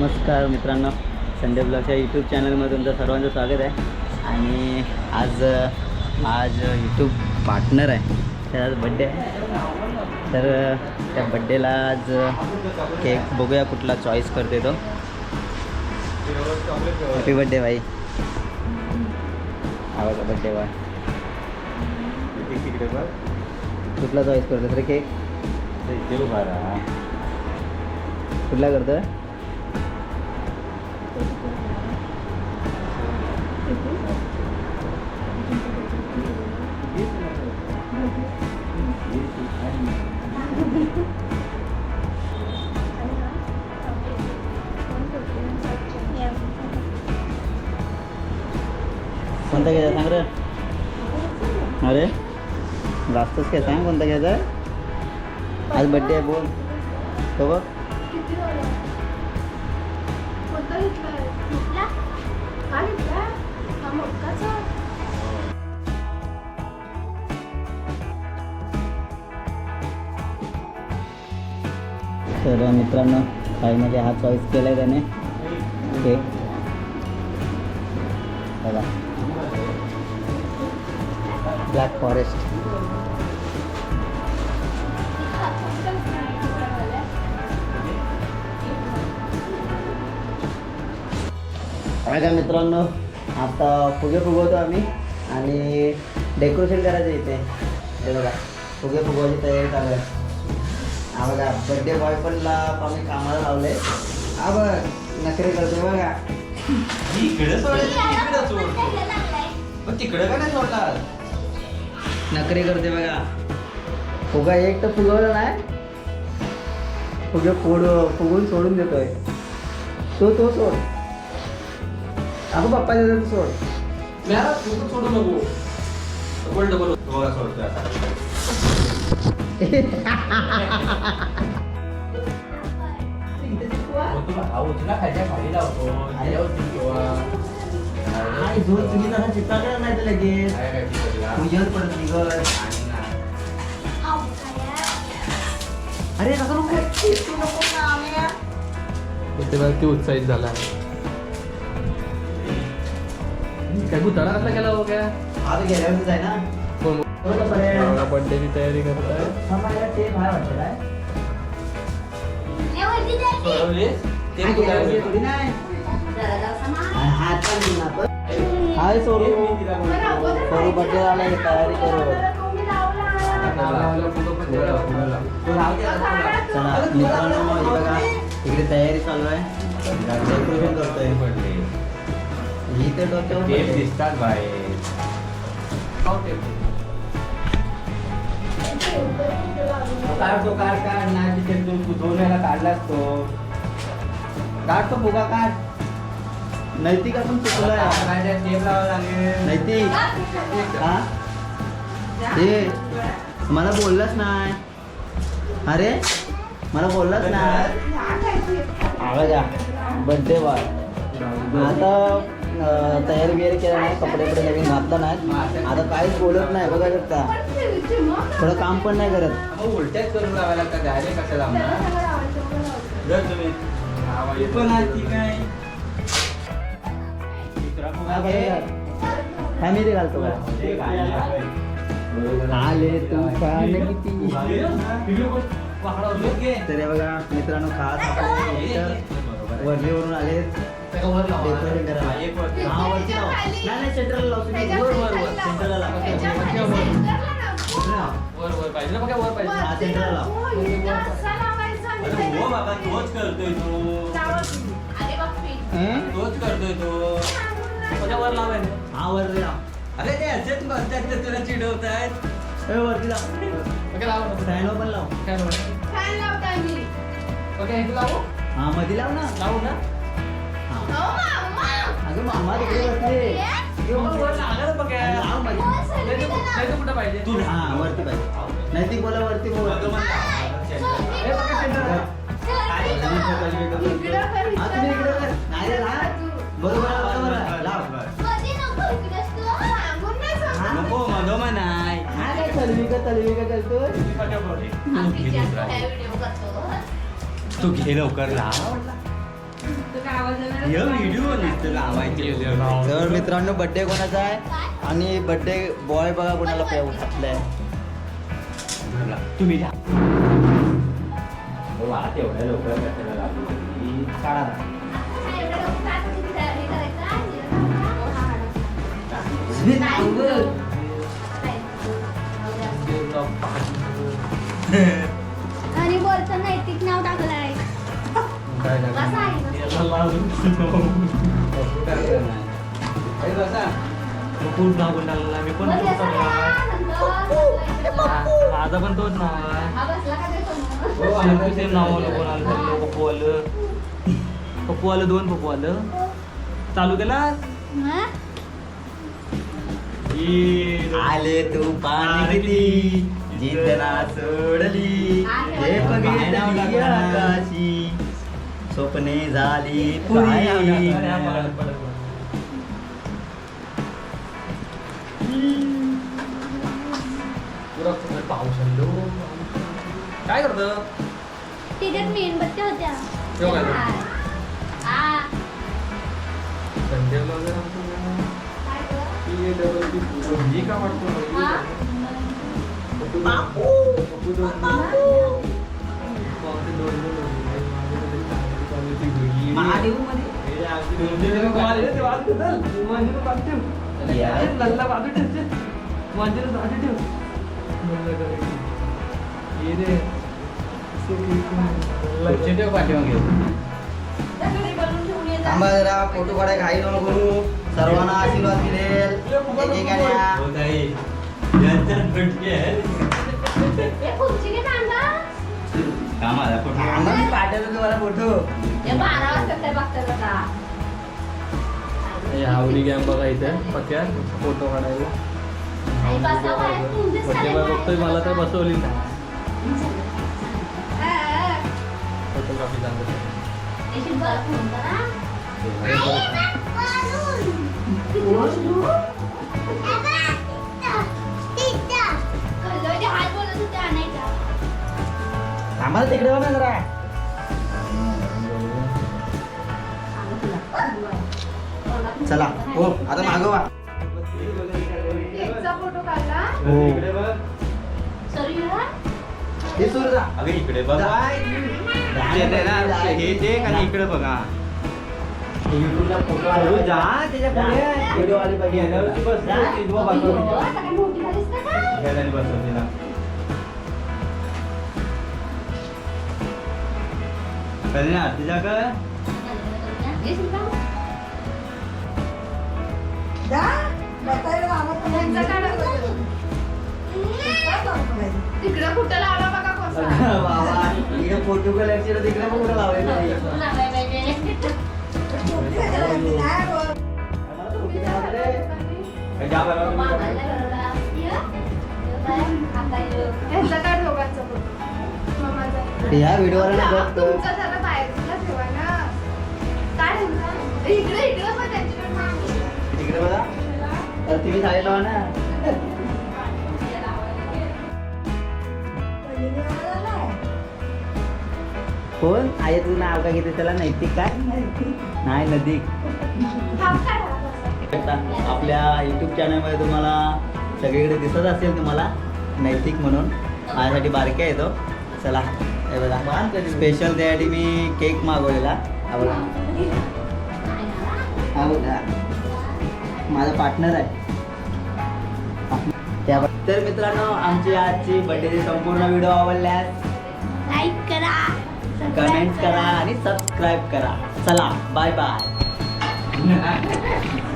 नमस्कार मित्रांनो Sunday ब्लॉगच्या YouTube चॅनलमध्ये तुमचं सर्वांचं स्वागत आहे. आणि आज आज यूट्यूब पार्टनर आहे. त्याचा बड्डे आहे. तर त्या बड्डेला आज केक बघूया कुठला चॉईस करते तो. हॅपी बड्डे भाई. आवाज बड्डे बाय कुठला चॉईस करतो रे केक कुठला करतोय? कोणता घ्यायचा सांग रे अरे जास्तच काय घ्यायचा आज बड्डे आहे बोल। तो बघ तर मित्रांनो फायनली हा चॉईस केला आहे त्याने. केक बघा. ब्लॅक फॉरेस्ट बघा मित्रांनो आता फुगे फुगवतो आम्ही आणि डेकोरेशन करायचं इथे. हे बघा फुगे फुगवायची तयारी चालू आहे. हा बघा बड्डे बॉय पणला आम्ही कामाला लावले हा बघ नखरे करतो बघा. इकडे सोड इकडे सोड पण तिकडे का नाही सोडला नखरे करते बघा. फुगा एक तर फुगवला नाही. फुगे फोड फुगून सोडून देतोय. तो तो सोड. अगं पप्पा देतो सोड. तू सोडू नको. Double double. बघा सोडतोय आता. मग तुला हा उचला खायच्या खाली लावतो. त्याच्यावरती किंवा आणि झोल तुम्ही जरा चित्ता नाही तर लगेच. निघत. ना. अरे नका नको. तू उत्साहित झाला. भुताडा कसला केला हो काय आता गेल्यावरच आहे ना कोण बरोबर बर्थडेची तयारी करताय ते काय वाटतं काय सोडवलीस? ते तुला थोडी नाही हात पण घेऊन आपण हाय सोडू सोडू बड्डे आला तयारी करू चला मित्रांनो हे बघा इकडे तयारी चालू आहे डेकोरेशन करतोय पडले. ही तर डोक्यावर टेप पडले. दिसतात बाहेर. काढ तो. काढ काढ. नाही तिथे तू तू धुण्याला काढलास तो. काढ तो फुगा काढ. नैतिक आपण चुकलोय. काय टेप लावावं लागेल. नैतिक. हा? ते मला बोललाच नाही. अरे मला बोललाच नाही. आवाज बर्थडे बॉय आता तयारी बियारी केला नाही कपडे बिपडे नवीन घातला नाही. आता काहीच बोलत नाही बघा शकता थोडं काम पण नाही करत. उलट्याच करून लावायला डायरेक्ट कसं लावणार तू. काय? ते घालतो का आले किती? तर बघा मित्रांनो खास आपले करायला एक वरती. हा वरती लाव. नाही नाही सेंटरला लाव तुम्ही वर वर वर वर वर पाहिजे ना बघा वर पाहिजे हा अरे हो बाबा तोच करतोय तो हं? तोच करतोय तो बघा वर लावायला हा वर लाव अरे ते असेच बसतात ते तुला चिडवतायत ए, वरती लाव बघा ना. पण लाव काय बघा इथे लावू हा मधी लाव ना लावू ना अगं मामा तिकडे बसले कुठं पाहिजे? तू हा वरती पाहिजे. नैतिक बोला वरती बोला हे बघा सेंटर हा. तुम्ही इकडे कर. नाही रे, लाव. बरोबर आहे, बरोबर आहे. लाव. नको मधोमध नाही हा. काय तलवी का तलवी का करतोय तू घे लवकर लाव. तर मित्रांनो बड्डे कोणाचा आहे? आणि बड्डे बॉय बघा कोणाला पेऊ घातलाय. तुम्ही द्या हो, तेवढ्या लवकर आणि वरचं नैतिक नाव टाकलं आहे कसं आहे खूप पण टाकलेलं मी पण याचा टाकला. माझा पण तोच नाव आहे हा? सेम नाव आलं कोणाला सांगितलं पप्पू आलं पप्पू आलं दोन पप्पू आलं चालू केला? आले तू पाणी किती जिंकना सोडली हे बघितली आकाशी स्वप्ने झाली पुरी. पाऊस आलो काय करतो? तिच्यात मेणबत्त्या होत्या. ठेव काय माझी तर बाजू ठेव. थांबा जरा फोटो काढाय घाई नको करू सर्वांना आशीर्वाद मिळेल एकेकाने कामाला पाठवतो तुम्हाला फोटो. हे बारा वाजता काय बघतात आता. हे आवडी गॅम बघा इथे पक्या फोटो काढायला. आई बसा बाहेर, पक्या. बघतोय मला तर बसवली नाही. हा. फोटोग्राफी सांगत येशील बरं. फोन करा. कळलं, ना तिकडे बघा जरा. चला हो आता मागवा. फोटो काढला. हो. इकडे बघ. सॉरी हा? सुरू जा. अगं इकडे बघ. ते ते ना, हे ते आणि इकडे बघा. जा. त्याच्या पुढे. व्हिडिओ आली पाहिजे. ती दुवा हो, मोठी झालीस काय? बसव कधी ना तुझ्या का येशील का? तिकडं कुठं लावला बघा. बाबा इकडे फोटो कलेक्शन तिकडे पण कुठं लावायचं नाही. लावायला पाहिजे? जा बरं मामाला घराला. ये. बाय. आता ये. ह्यांचा काय दोघांचा फोटो या व्हिडिओवर. तुमचा जरा बाहेरचा ठेवा ना काय इकडे इकडे पण त्यांच्याकडे मागे. तिकडे बघा. तर तुम्ही लावा ना. कोण? आहे तुझं नाव काय घेते? त्याला नैतिक काय? नाही नदीक? आता आपल्या युट्यूब चॅनलमध्ये तुम्हाला सगळीकडे दिसत असेल तुम्हाला नैतिक म्हणून. माझ्यासाठी बारके आहे तो. चला. हे बघा स्पेशल त्यासाठी मी केक मागवलेला. हा बघा. हा बघा. माझा पार्टनर आहे. तर मित्रांनो आमची आजची बर्थडेची संपूर्ण व्हिडिओ आवडल्यास लाईक करा कमेंट करा. आणि सबस्क्राईब करा. चला बाय बाय